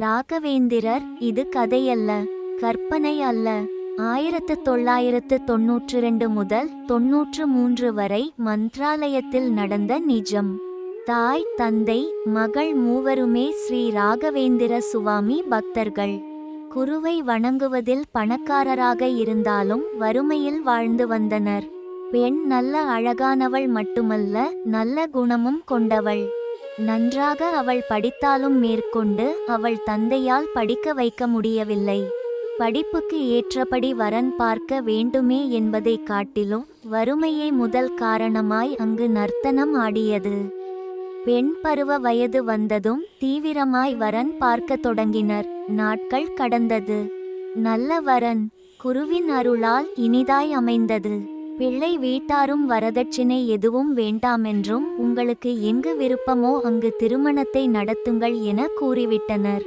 ராகவேந்திரர் இது கதையல்ல கற்பனை அல்ல ஆயிரத்து தொள்ளாயிரத்து தொன்னூற்று ரெண்டு முதல் தொன்னூற்று மூன்று வரை மந்த்ராலயத்தில் நடந்த நிஜம். தாய் தந்தை மகள் மூவருமே ஸ்ரீ ராகவேந்திர சுவாமி பக்தர்கள். குருவை வணங்குவதில் பணக்காரராக இருந்தாலும் வறுமையில் வாழ்ந்து வந்தனர். பெண் நல்ல அழகானவள் மட்டுமல்ல நல்ல குணமும் கொண்டவள். நன்றாக அவள் படித்தாலும் மேற்கொண்டு அவள் தந்தையால் படிக்க வைக்க முடியவில்லை. படிப்புக்கு ஏற்றபடி வரன் பார்க்க வேண்டுமே என்பதைக் காட்டிலும் வறுமையே முதல் காரணமாய் அங்கு நர்த்தனம் ஆடியது. பெண் பருவ வயது வந்ததும் தீவிரமாய் வரன் பார்க்கத் தொடங்கினர். நாட்கள் கடந்தது. நல்ல வரன் குருவின் அருளால் இனிதாய் அமைந்தது. பிள்ளை வீட்டாரும் வரதட்சினை எதுவும் வேண்டாமென்றும் உங்களுக்கு எங்கு விருப்பமோ அங்கு திருமணத்தை நடத்துங்கள் என கூறிவிட்டனர்.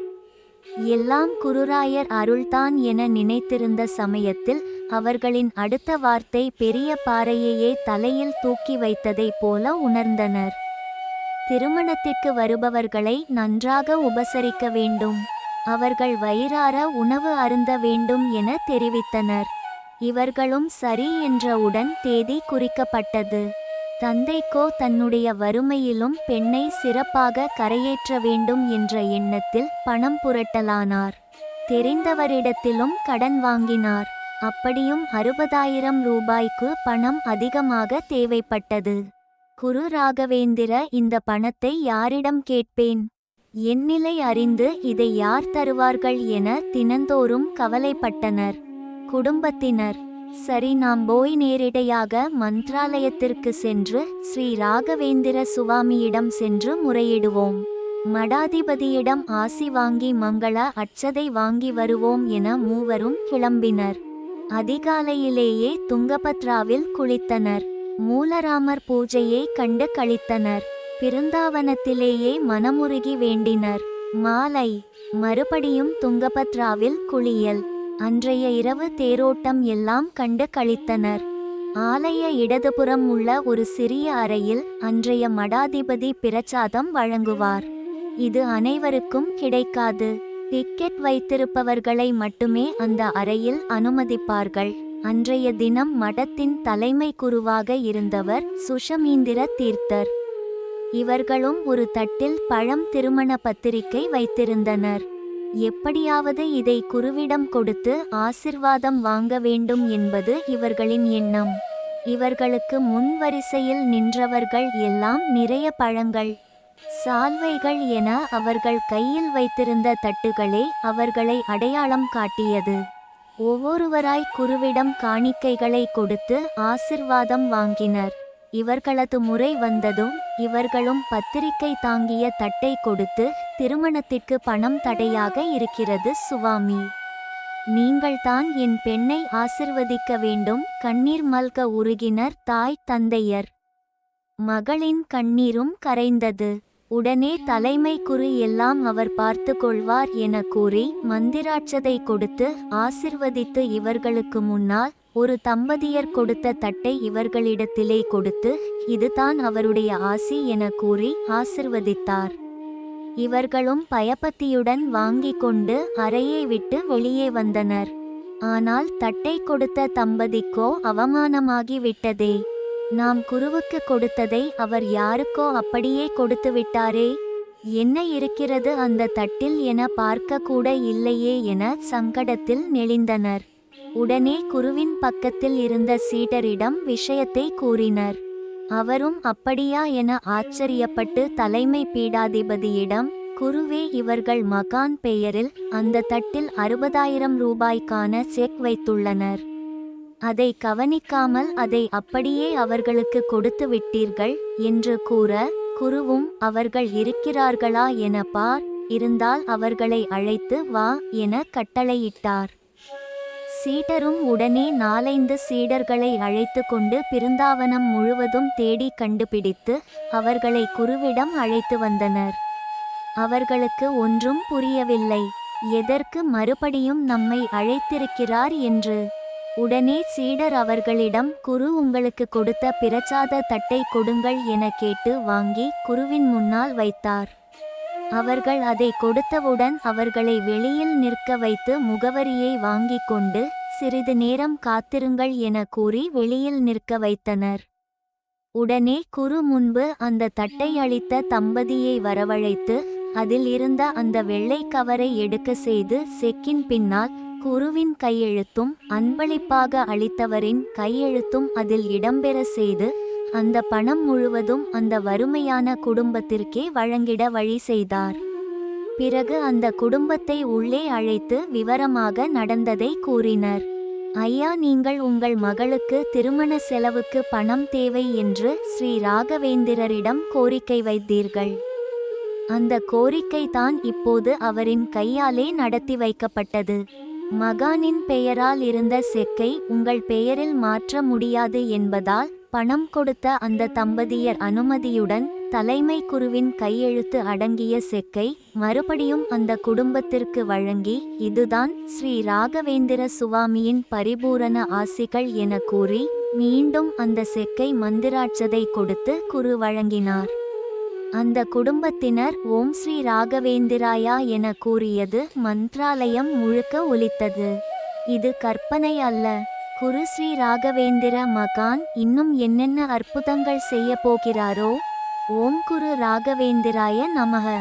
எல்லாம் குருராயர் அருள்தான் என நினைத்திருந்த சமயத்தில் அவர்களின் அடுத்த வார்த்தை பெரிய பாறையையே தலையில் தூக்கி வைத்ததைப் போல உணர்ந்தனர். திருமணத்திற்கு வருபவர்களை நன்றாக உபசரிக்க வேண்டும். அவர்கள் வயிறார உணவு அருந்த வேண்டும் என தெரிவித்தனர். இவர்களும் சரி என்றவுடன் தேதி குறிக்கப்பட்டது. தந்தைக்கோ தன்னுடைய வறுமையிலும் பெண்ணை சிறப்பாக கரையேற்ற வேண்டும் என்ற எண்ணத்தில் பணம் புரட்டலானார். தெரிந்தவரிடத்திலும் கடன் வாங்கினார். அப்படியும் அறுபதாயிரம் ரூபாய்க்கு பணம் அதிகமாக தேவைப்பட்டது. குரு ராகவேந்திர இந்த பணத்தை யாரிடம் கேட்பேன்? என் நிலை அறிந்து இதை யார் தருவார்கள் என தினந்தோறும் கவலைப்பட்டனர். குடும்பத்தினர். சரி நாம் போய் நேரிடையாக மந்த்ராலயத்திற்கு சென்று ஸ்ரீ ராகவேந்திர சுவாமியிடம் சென்று முறையிடுவோம். மடாதிபதியிடம் ஆசி வாங்கி மங்கள அச்சதை வாங்கி வருவோம் என மூவரும் கிளம்பினர். அதிகாலையிலேயே துங்கபத்ராவில் குளித்தனர். மூலராமர் பூஜையை கண்டு கழித்தனர் பிருந்தாவனத்திலேயே மனமுருகி வேண்டினர். மாலை. மறுபடியும் துங்கபத்ராவில் குளியல். அன்றைய இரவு தேரோட்டம் எல்லாம் கண்டு கழித்தனர் ஆலய இடதுபுறம் உள்ள ஒரு சிறிய அறையில் அன்றைய மடாதிபதி பிரச்சாதம் வழங்குவார். இது அனைவருக்கும் கிடைக்காது. டிக்கெட் வைத்திருப்பவர்களை மட்டுமே அந்த அறையில் அனுமதிப்பார்கள். அன்றைய தினம் மடத்தின் தலைமை குருவாக இருந்தவர் சுஷமீந்திர தீர்த்தர். இவர்களும் ஒரு தட்டில் பழம் திருமண பத்திரிகை வைத்திருந்தனர். எப்படியாவது இதை குருவிடம் கொடுத்து ஆசிர்வாதம் வாங்க வேண்டும் என்பது இவர்களின் எண்ணம். இவர்களுக்கு முன் வரிசையில் நின்றவர்கள் எல்லாம் நிறைய பழங்கள் சால்வைகள் என அவர்கள் கையில் வைத்திருந்த தட்டுகளே அவர்களை அடையாளம் காட்டியது. ஒவ்வொருவராய் குருவிடம் காணிக்கைகளை கொடுத்து ஆசிர்வாதம் வாங்கினர். இவர்களது முறை வந்ததும் இவர்களும் பத்திரிகை தாங்கிய தட்டை கொடுத்து திருமணத்திற்கு பணம் தடையாக இருக்கிறது சுவாமி. நீங்கள்தான் என் பெண்ணை ஆசிர்வதிக்க வேண்டும் கண்ணீர் மல்க உருகினர் தாய் தந்தையர். மகளின் கண்ணீரும் கரைந்தது. உடனே தலைமை குரு எல்லாம் அவர் பார்த்து கொள்வார் என கூறி மந்திராட்சதை கொடுத்து ஆசிர்வதித்து இவர்களுக்கு முன்னால் ஒரு தம்பதியர் கொடுத்த தட்டை இவர்களிடத்திலே கொடுத்து இதுதான் அவருடைய ஆசி என கூறி ஆசிர்வதித்தார். இவர்களும் பயபக்தியுடன் வாங்கி கொண்டு அறையை விட்டு வெளியே வந்தனர். ஆனால் தட்டை கொடுத்த தம்பதிக்கோ அவமானமாகி விட்டதே நாம் குருவுக்கு கொடுத்ததை அவர் யாருக்கோ அப்படியே கொடுத்து விட்டாரே என்ன இருக்கிறது அந்த தட்டில் என பார்க்க கூட இல்லையே என சங்கடத்தில் நெளிந்தனர். உடனே குருவின் பக்கத்தில் இருந்த சீடரிடம் விஷயத்தை கூறினர். அவரும் அப்படியா என ஆச்சரியப்பட்டு தலைமை பீடாதிபதியிடம் குருவே இவர்கள் மகான் பெயரில் அந்த தட்டில் அறுபதாயிரம் ரூபாய்க்கான செக் வைத்துள்ளனர். அதை கவனிக்காமல் அதை அப்படியே அவர்களுக்கு கொடுத்து விட்டீர்கள் என்று கூற குருவும் அவர்கள் இருக்கிறார்களா என பார் இருந்தால் அவர்களை அழைத்து வா என கட்டளையிட்டார். சீடரும் உடனே நாலைந்து சீடர்களை அழைத்து கொண்டு பிருந்தாவனம் முழுவதும் தேடி கண்டுபிடித்து அவர்களை குருவிடம் அழைத்து வந்தனர். அவர்களுக்கு ஒன்றும் புரியவில்லை. எதற்கு மறுபடியும் நம்மை அழைத்திருக்கிறார் என்று? உடனே சீடர் அவர்களிடம் குரு உங்களுக்கு கொடுத்த பிரச்சாத தட்டை கொடுங்கள் என கேட்டு வாங்கி குருவின் முன்னால் வைத்தார். அவர்கள் அதை கொடுத்தவுடன் அவர்களை வெளியில் நிற்க வைத்து முகவரியை வாங்கிக் கொண்டு சிறிது நேரம் காத்திருங்கள் என கூறி வெளியில் நிற்க வைத்தனர். உடனே குரு முன்பு அந்த தட்டை அளித்த தம்பதியை வரவழைத்து அதில் இருந்த அந்த வெள்ளை கவரை எடுக்க செய்து செக்கின் பின்னால் குருவின் கையெழுத்தும் அன்பளிப்பாக அளித்தவரின் கையெழுத்தும் அதில் இடம்பெற செய்து அந்த பணம் முழுவதும் அந்த வறுமையான குடும்பத்திற்கே வழங்கிட வழி செய்தார். பிறகு அந்த குடும்பத்தை உள்ளே அழைத்து விவரமாக நடந்ததை கூறினர். ஐயா நீங்கள் உங்கள் மகளுக்கு திருமண செலவுக்கு பணம் தேவை என்று ஸ்ரீ ராகவேந்திரரிடம் கோரிக்கை வைத்தீர்கள். அந்த கோரிக்கை தான் இப்போது அவரின் கையாலே நடத்தி வைக்கப்பட்டது. மகானின் பெயரால் இருந்த செக்கை உங்கள் பெயரில் மாற்ற முடியாது என்பதால் பணம் கொடுத்த அந்த தம்பதியர் அனுமதியுடன் தலைமை குருவின் கையெழுத்து அடங்கிய செக்கை மறுபடியும் அந்த குடும்பத்திற்கு வழங்கி இதுதான் ஸ்ரீ ராகவேந்திர சுவாமியின் பரிபூரண ஆசிகள் என கூறி மீண்டும் அந்த செக்கை மந்திராட்சதை கொடுத்து குரு வழங்கினார். அந்த குடும்பத்தினர் ஓம் ஸ்ரீ ராகவேந்திராயா என கூறியது மந்த்ராலயம் முழுக்க ஒலித்தது. இது கற்பனை அல்ல. குரு ஸ்ரீ ராகவேந்திர மகான் இன்னும் என்னென்ன அற்புதங்கள் செய்ய போகிறாரோ? ஓம் குரு ராகவேந்திராய நமக.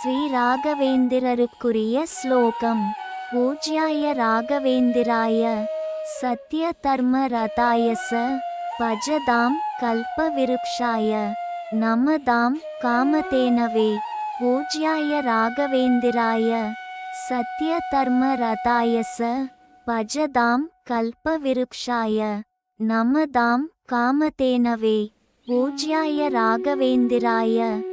ஸ்ரீ ராகவேந்திரருக்குரிய ஸ்லோகம். பூஜ்யாய ராகவேந்திராய. சத்ய தர்ம ரதாயச. பஜதாம் கல்ப விருக்ஷாய. நமதாம் காமதேனவே. பூஜ்யாய ராகவேந்திராய. சத்ய தர்ம ரதாயச பஜதாம் கல்பவிருக்ஷாய. நமதாம் காமதேனவே. பூஜ்யாய ராகவேந்திராய.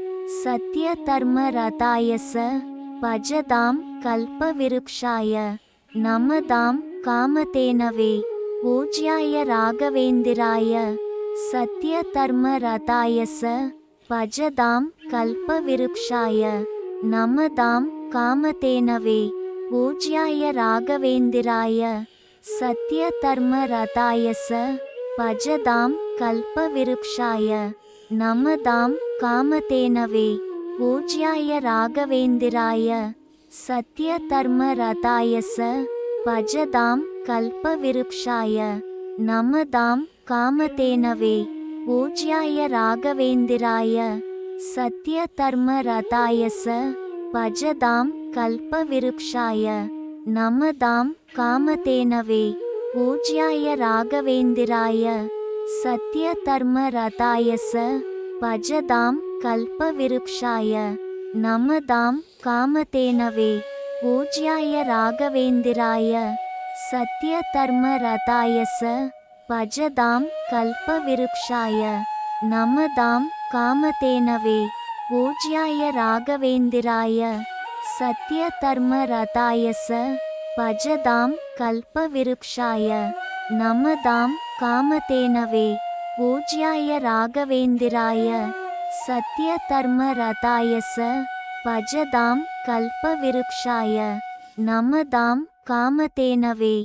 சத்ய தர்ம ரதாயச பஜதாம் கல்பவிருக்ஷாய. நமதாம் காமதேனவே. பூஜ்யாய ராகவேந்திராய. சத்ய தர்ம ரதாயச பஜதாம் கல்பவிருக்ஷாய நமதாம் காமதேனவே பூஜ்யாய ராகவேந்திராய சத்ய தர்ம ரதாயச பஜதாம் கல்பவிருக்ஷாய நமதாம் காமதேனவே பூஜ்யாய ராகவேந்திராய சத்ய தர்ம ரதாயச பஜதாம் கல்பவிருக்ஷாய நமதாம் காமதேனவே. பூஜ்யாய ராகவேந்திராய சத்ய தர்ம ரதாயச பஜதாம் கல்பவிருக்ஷாய நமதாம் காமதேனவே. பூஜ்யாய ராகவேந்திராய சத்ய தர்ம ரதாயச பஜதாம் கல்பவிருக்ஷாய நமதாம் காமதேனவே. பூஜ்யாய ராகவேந்திராய சத்ய தர்ம ரதாயச பஜதாம் கல்பவிருக்ஷாய நமதாம் காமதேனவே பூஜ்யாய ராகவேந்திராய சத்ய தர்ம ரதாயச பஜதாம் கல்பவிருக்ஷாய நமதாம் காமதேனவே பூஜ்யாய ராகவேந்திராய சத்ய தர்ம ரதாயச பஜதாம் கல்பவிருக்ஷாய நமதாம் காமதேனவே